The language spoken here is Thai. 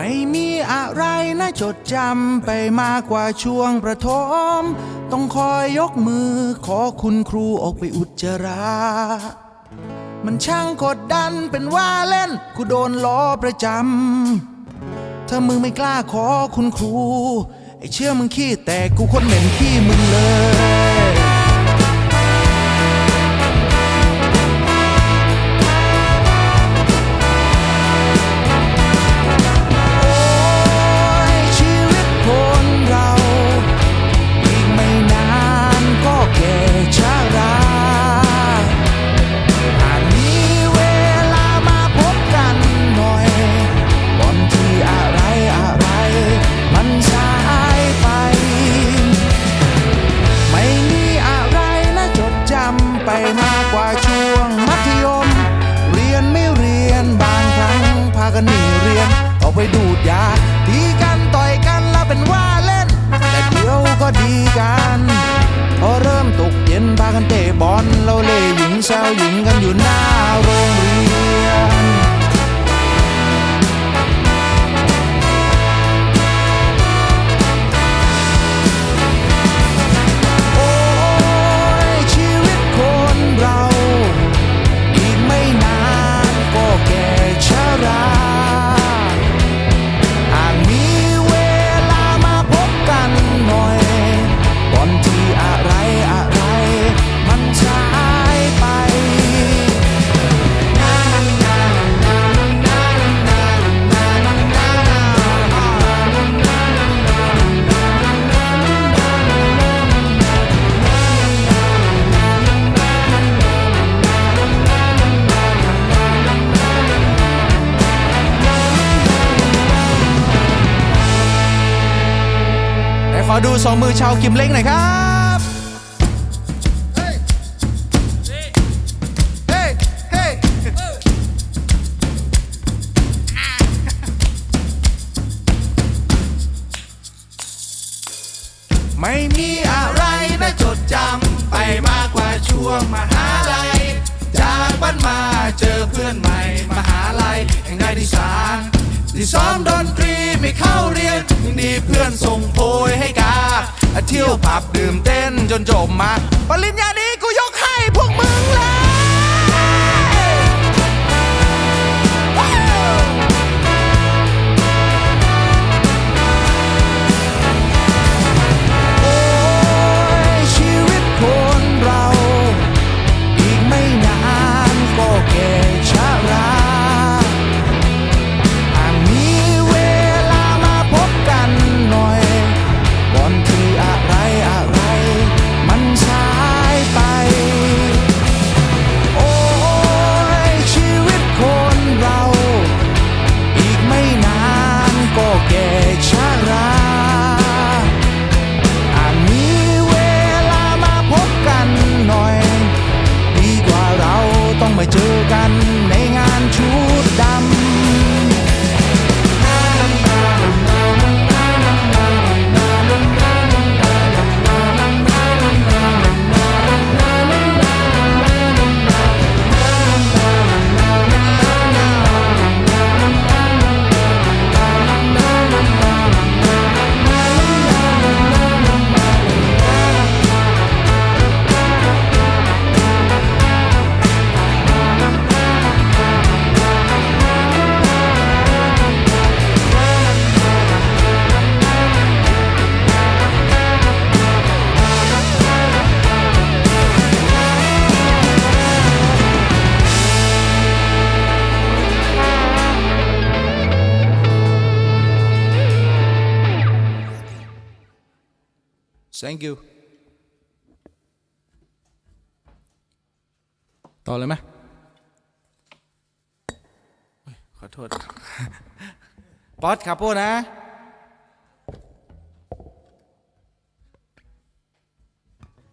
ไม่มีอะไรนะจดจำไปมากกว่าช่วงประถม ต้องคอยยกมือขอคุณครูออกไปอุจจาระมันช่างกดดันเป็นว่าเล่น กูโดนล้อประจำ ถ้ามึงไม่กล้าขอคุณครู ไอ้เชื่อมึงขี้แต่กูคนเหม็นขี้มึงเลย กันหนีเรียนออกไปดูดยาทีกันต่อยกันแล้วเป็นว่าเล่น แต่เดี๋ยวก็ดีกัน พอเริ่มตกเย็นพากันเตะบอลเราเล่ ดูสองมือชาวกิมเล้งหน่อยครับเฮ้ยเฮ้ยเฮ้ยไม่มีอะไรนะจดจำไปมากกว่าช่วงมหาลัยจากบ้านมาเจอเพื่อนใหม่มหาลัยแห่งใดที่สานที่ซ้อมดนตรีไม่เข้าเรียนยังดีเพื่อนส่งโพย เที่ยวผับดื่มเต้นจนจบมาปริญญา thank you ต่อเลยไหมขอโทษ ป๊อตคาโป้นะ